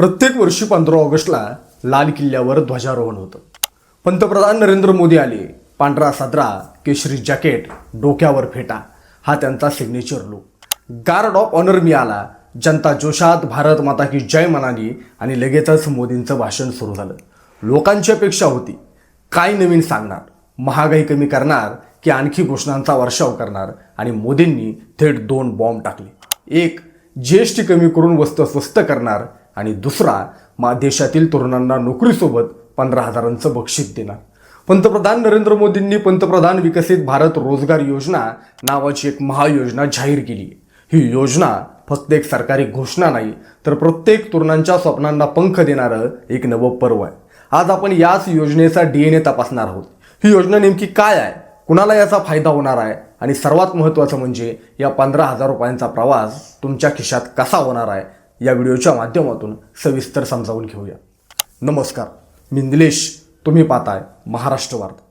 प्रत्येक वर्षी पंधरा ऑगस्टला लाल किल्ल्यावर ध्वजारोहण होतं. पंतप्रधान नरेंद्र मोदी आले. पांढरा सदरा केशरी जॅकेट डोक्यावर फेटा. हा त्यांचा signature look guard of honour मिळाला. जनता जोशात भारत माता की जय म्हणाली आणि लगेचच मोदींचं भाषण सुरू झालं. लोकांची अपेक्षा होती. काय नवीन सांगणार? महागाई कमी करणार की आणखी घोषणांचा वर्षाव करणार? आणि मोदींनी थेट दोन बॉम्ब टाकले. एक जी एश टी कमी करून वस्तू स्वस्त करणार. आणि दुसरा मा देशातील तरुणांना नोकरीसोबत पंधरा हजारांचं बक्षीस देणार. पंतप्रधान नरेंद्र मोदींनी पंतप्रधान विकसित भारत रोजगार योजना नावाची एक महायोजना जाहीर केली. ही योजना फक्त एक सरकारी घोषणा नाही तर प्रत्येक तरुणांच्या स्वप्नांना पंख देणारं एक नवं पर्व आहे. आज आपण याच योजनेचा डी एन ए तपासणार आहोत. ही योजना नेमकी काय आहे? कुणाला याचा फायदा होणार आहे? आणि सर्वात महत्त्वाचं म्हणजे या पंधरा हजार रुपयांचा प्रवास तुमच्या खिशात कसा होणार आहे? या व्हिडिओच्या माध्यमातून सविस्तर समजावून घेऊया. नमस्कार मी निलेश तुम्ही पाहताय महाराष्ट्र वार्ता.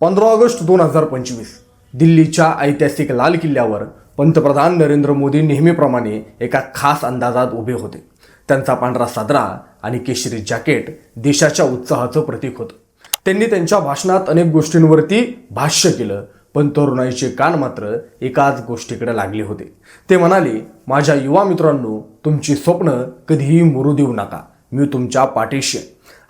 पंधरा ऑगस्ट दोन हजार पंचवीस दिल्लीच्या ऐतिहासिक लाल किल्ल्यावर पंतप्रधान नरेंद्र मोदी नेहमीप्रमाणे एका खास अंदाजात उभे होते. त्यांचा पांढरा सादरा आणि केशरी जॅकेट देशाच्या उत्साहाचं प्रतीक होतं. त्यांनी त्यांच्या भाषणात अनेक गोष्टींवरती भाष्य केलं पण तरुणाईचे कान मात्र एकाच गोष्टीकडे लागले होते. ते म्हणाले माझ्या युवा मित्रांनो तुमची स्वप्न कधीही मुरू देऊ नका. मी तुमच्या पाठीशी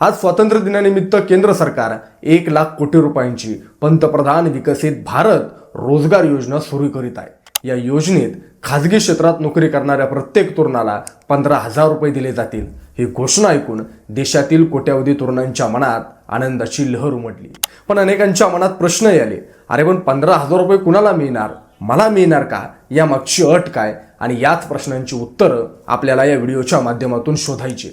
आज स्वातंत्र्य दिनानिमित्त केंद्र सरकार एक लाख कोटी रुपयांची पंतप्रधान विकसित भारत रोजगार योजना सुरू करीत आहे. या योजनेत खाजगी क्षेत्रात नोकरी करणाऱ्या प्रत्येक तरुणाला पंधरा हजार रुपये दिले जातील. ही घोषणा ऐकून देशातील कोट्यावधी तरुणांच्या मनात आनंदाची लहर उमटली. पण अनेकांच्या मनात प्रश्नही आले. अरे पण पंधरा हजार रुपये कुणाला मिळणार? मला मिळणार का? या मागची अट काय? आणि याच प्रश्नांची उत्तरं आपल्याला या व्हिडिओच्या माध्यमातून शोधायची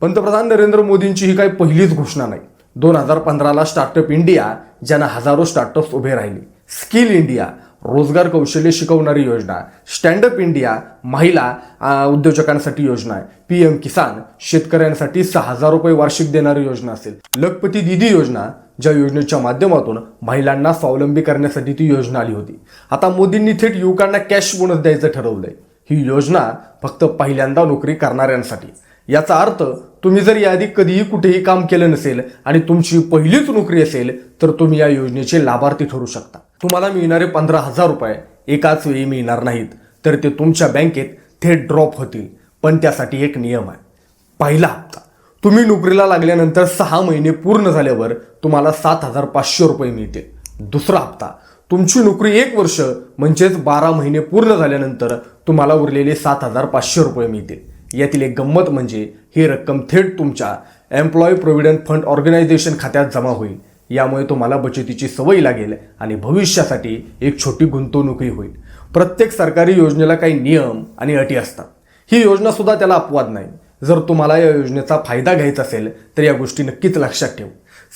पंतप्रधान नरेंद्र मोदींची ही काही पहिलीच घोषणा नाही. दोन हजार पंधराला स्टार्टअप इंडिया ज्यांना हजारो स्टार्टअप्स उभे राहिले. स्किल इंडिया रोजगार कौशल्य शिकवणारी योजना. स्टँडअप इंडिया महिला उद्योजकांसाठी योजना आहे. पी एम किसान शेतकऱ्यांसाठी सहा हजार रुपये वार्षिक देणारी योजना असेल. लखपती दिदी योजना ज्या योजनेच्या माध्यमातून महिलांना स्वावलंबी करण्यासाठी ती योजना आली होती. आता मोदींनी थेट युवकांना कॅश बोनस द्यायचं ठरवलंय. ही योजना फक्त पहिल्यांदा नोकरी करणाऱ्यांसाठी. याचा अर्थ तुम्ही जर याआधी कधीही कुठेही काम केलं नसेल आणि तुमची पहिलीच नोकरी असेल तर तुम्ही या योजनेचे लाभार्थी ठरू शकता. तुम्हाला मिळणारे पंधरा हजार रुपये एकाच वेळी मिळणार नाहीत तर ते तुमच्या बँकेत थेट ड्रॉप होतील. पण त्यासाठी एक नियम आहे. पहिला हप्ता. तुम्ही नोकरीला लागल्यानंतर सहा महिने पूर्ण झाल्यावर तुम्हाला सात हजार पाचशे रुपये मिळतील. दुसरा हप्ता. तुमची नोकरी एक वर्ष म्हणजेच बारा महिने पूर्ण झाल्यानंतर तुम्हाला उरलेले सात हजार पाचशे रुपये मिळतील. यातील एक गंमत म्हणजे ही रक्कम थेट तुमच्या एम्प्लॉई प्रोव्हिडंट फंड ऑर्गनायझेशन खात्यात जमा होईल. यामुळे तुम्हाला बचतीची सवय लागेल आणि भविष्यासाठी एक छोटी गुंतवणूकही होईल. प्रत्येक सरकारी योजनेला काही नियम आणि अटी असतात. ही योजनासुद्धा त्याला अपवाद नाही. जर तुम्हाला या योजनेचा फायदा घ्यायचा असेल तर या गोष्टी नक्कीच लक्षात ठेव.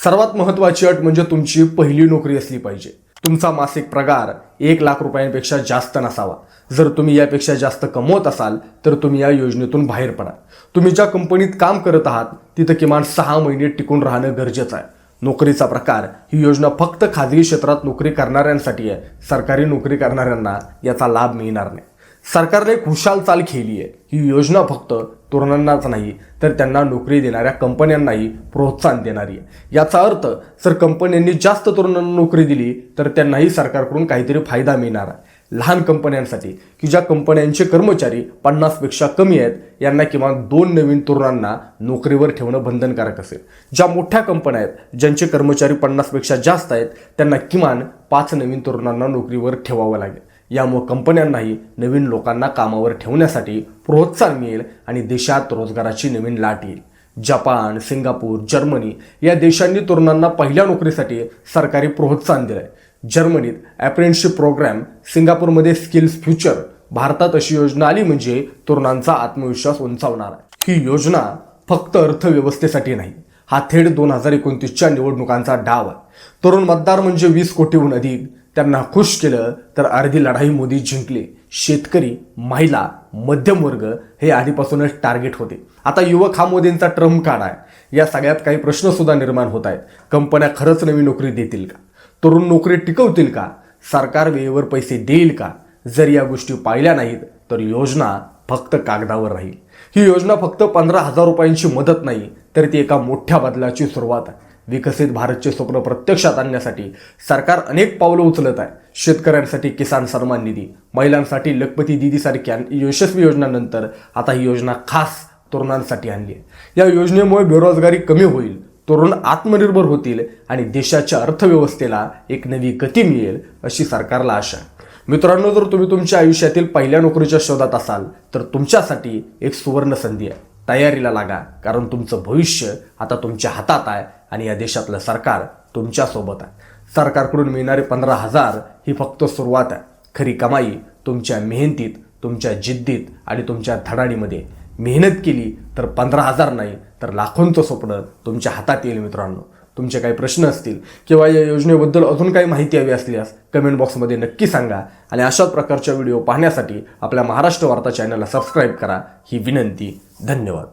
सर्वात महत्त्वाची अट म्हणजे तुमची पहिली नोकरी असली पाहिजे. तुमचा मासिक पगार एक लाख रुपयांपेक्षा जास्त नसावा. जर तुम्ही यापेक्षा जास्त कमवत असाल तर तुम्ही या योजनेतून बाहेर पडा. तुम्ही ज्या कंपनीत काम करत आहात तिथं किमान सहा महिने टिकून राहणं गरजेचं आहे. नोकरीचा प्रकार ही योजना फक्त खाजगी क्षेत्रात नोकरी करणाऱ्यांसाठी आहे. सरकारी नोकरी करणाऱ्यांना याचा लाभ मिळणार नाही. सरकारने एक हुशाल चाल खेळली आहे. ही योजना फक्त तरुणांनाच नाही तर त्यांना नोकरी देणाऱ्या कंपन्यांनाही प्रोत्साहन देणारी आहे. याचा अर्थ जर कंपन्यांनी जास्त तरुणांना नोकरी दिली तर त्यांनाही सरकारकडून काहीतरी फायदा मिळणार आहे. लहान कंपन्यांसाठी की ज्या कंपन्यांचे कर्मचारी पन्नासपेक्षा कमी आहेत यांना किमान दोन नवीन तरुणांना नोकरीवर ठेवणं बंधनकारक असेल. ज्या मोठ्या कंपन्या आहेत ज्यांचे कर्मचारी पन्नासपेक्षा जास्त आहेत त्यांना किमान पाच नवीन तरुणांना नोकरीवर ठेवावं लागेल. यामुळे कंपन्यांनाही नवीन लोकांना कामावर ठेवण्यासाठी प्रोत्साहन मिळेल आणि देशात रोजगाराची नवीन लाट येईल. जपान सिंगापूर जर्मनी या देशांनी तरुणांना पहिल्या नोकरीसाठी सरकारी प्रोत्साहन दिलं आहे जर्मनीत ॲप्रेंटशिप प्रोग्राम सिंगापूरमध्ये स्किल्स फ्युचर भारतात अशी योजना आली म्हणजे तरुणांचा आत्मविश्वास उंचावणार. आहे ही योजना फक्त अर्थव्यवस्थेसाठी नाही हा थेट दोन हजार एकोणतीसच्या निवडणुकांचा डाव आहे. तरुण मतदार म्हणजे वीस कोटीहून अधिक त्यांना खुश केलं तर अर्धी लढाई मोदी जिंकले. शेतकरी महिला मध्यम वर्ग हे आधीपासूनच टार्गेट होते. आता युवक हा मोदींचा ट्रम्प कार्ड आहे. या सगळ्यात काही प्रश्नसुद्धा निर्माण होत आहेत. कंपन्या खरंच नवी नोकरी देतील का? तरुण नोकरी टिकवतील का? सरकार वेळेवर पैसे देईल का? जर या गोष्टी पाहिल्या नाहीत तर योजना फक्त कागदावर राहील. ही योजना फक्त पंधरा हजार रुपयांची मदत नाही तर ती एका मोठ्या बदलाची सुरुवात आहे. विकसित भारतचे स्वप्न प्रत्यक्षात आणण्यासाठी सरकार अनेक पावलं उचलत आहे. शेतकऱ्यांसाठी किसान सन्मान निधी महिलांसाठी लखपती दिदीसारख्या यशस्वी योजनांनंतर आता ही योजना खास तरुणांसाठी आणली आहे. या योजनेमुळे बेरोजगारी कमी होईल तरुण आत्मनिर्भर होतील आणि देशाच्या अर्थव्यवस्थेला एक नवी गती मिळेल अशी सरकारला आशा आहे. मित्रांनो जर तुम्ही तुमच्या आयुष्यातील पहिल्या नोकरीच्या शोधात असाल तर तुमच्यासाठी एक सुवर्ण संधी आहे. तयारीला लागा. कारण तुमचं भविष्य आता तुमच्या हातात आहे आणि या देशातलं सरकार तुमच्यासोबत आहे. सरकारकडून मिळणारे पंधरा हजार ही फक्त सुरुवात आहे. खरी कमाई तुमच्या मेहनतीत तुमच्या जिद्दीत आणि तुमच्या धडाडीमध्ये मेहनत केली तर पंधरा हजार नाही तर लाखोंचं स्वप्न तुमच्या हातात येईल मित्रांनो. तुमचे काही प्रश्न असतील किंवा या योजनेबद्दल अजून काही माहिती हवी असल्यास कमेंट बॉक्समध्ये नक्की सांगा. आणि अशाच प्रकारच्या व्हिडिओ पाहण्यासाठी आपल्या महाराष्ट्र वार्ता चॅनलला सबस्क्राईब करा. ही विनंती. धन्यवाद.